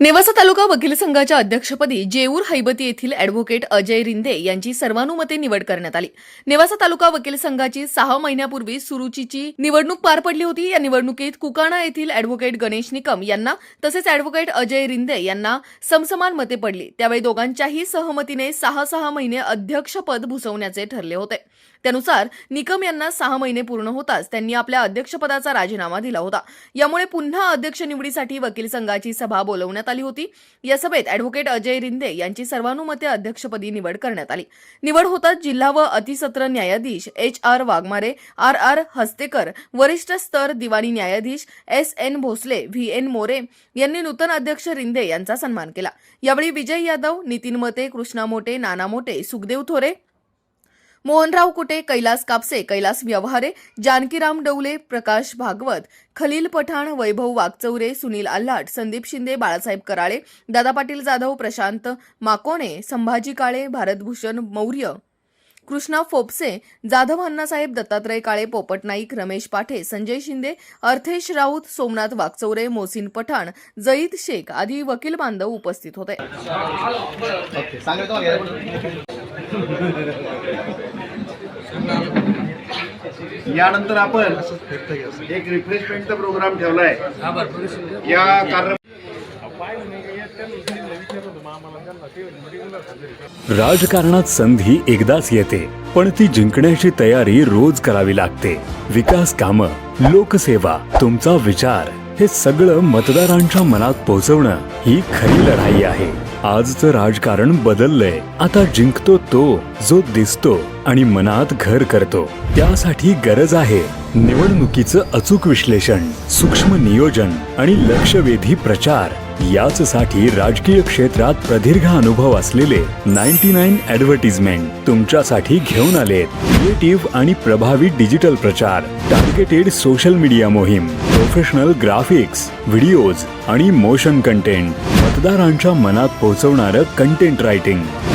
नेवासा तालुका वकील संघाच्या अध्यक्षपदी जेऊर हैबती येथील अॅडव्होकेट अजय रिंदे यांची सर्वानुमते निवड करण्यात आली. नेवासा तालुका वकील संघाची सहा महिन्यापूर्वी सुरुचीची निवडणूक पार पडली होती. या निवडणुकीत कुकाणा येथील अॅडव्होकेट गणेश निकम यांना तसेच अॅडव्होकेट अजय रिंदे यांना समसमान मते पडली. त्यावेळी दोघांच्याही सहमतीने सहा सहा महिने अध्यक्षपद भूसवण्याचे ठरले होते. त्यानुसार निकम यांना सहा महिने पूर्ण होताच त्यांनी आपल्या अध्यक्षपदाचा राजीनामा दिला होता. यामुळे पुन्हा अध्यक्ष निवडीसाठी वकील संघाची सभा बोलवण्यात आली होती. या सभेत अॅडव्होकेट अजय रिंदे यांची सर्वानुमते अध्यक्षपदी निवड करण्यात आली. निवड होताच जिल्हा व अतिसत्र न्यायाधीश H R Waghmare R R Hastekar वरिष्ठ स्तर दिवाणी न्यायाधीश S N Bhosle V N More यांनी नूतन अध्यक्ष रिंदे यांचा सन्मान केला. यावेळी विजय यादव नितीन मते कृष्णा मोटे नाना मोटे सुखदेव थोरे मोहनराव कुटे कैलास कापसे कैलास व्यवहारे जानकीराम डवले प्रकाश भागवत खलील पठाण वैभव वागचौरे सुनील आल्हाट संदीप शिंदे बाळासाहेब कराळे दादा पाटील जाधव प्रशांत माकोणे संभाजी काळे भारतभूषण मौर्य कृष्णा फोपसे जाधव अण्णासाहेब दत्तात्रय काळे पोपट नाईक रमेश पाठे संजय शिंदे अर्थेश राऊत सोमनाथ वागचौरे मोसिन पठाण जईद शेख आदी वकील बांधव उपस्थित होते. यानंतर आपण एक रिफ्रेशमेंटचा प्रोग्राम ठेवलाय. या राजकारणात संधी एकदाच येते पण ती जिंकण्याची तयारी रोज करावी लागते. विकास कामं लोकसेवा तुमचा विचार हे सगळं मतदारांच्या मनात पोहोचवणं ही खरी लढाई आहे. आजचं राजकारण बदललंय. आता जिंकतो तो जो दिसतो. आणि मनात घर करतो. त्यासाठी गरज आहे निवडणुकीचं अचूक विश्लेषण सूक्ष्म नियोजन आणि लक्षवेधी प्रचार. याच साठी राजकीय क्षेत्रात प्रदीर्घ अनुभव असलेले नाईन्टी नाईन ऍडव्हर्टिजमेंट तुमच्यासाठी घेऊन आले क्रिएटिव्ह आणि प्रभावी डिजिटल प्रचार टार्गेटेड सोशल मीडिया मोहीम प्रोफेशनल ग्राफिक्स व्हिडिओज आणि मोशन कंटेंट. मतदारांच्या मनात पोहोचवणारं कंटेंट रायटिंग.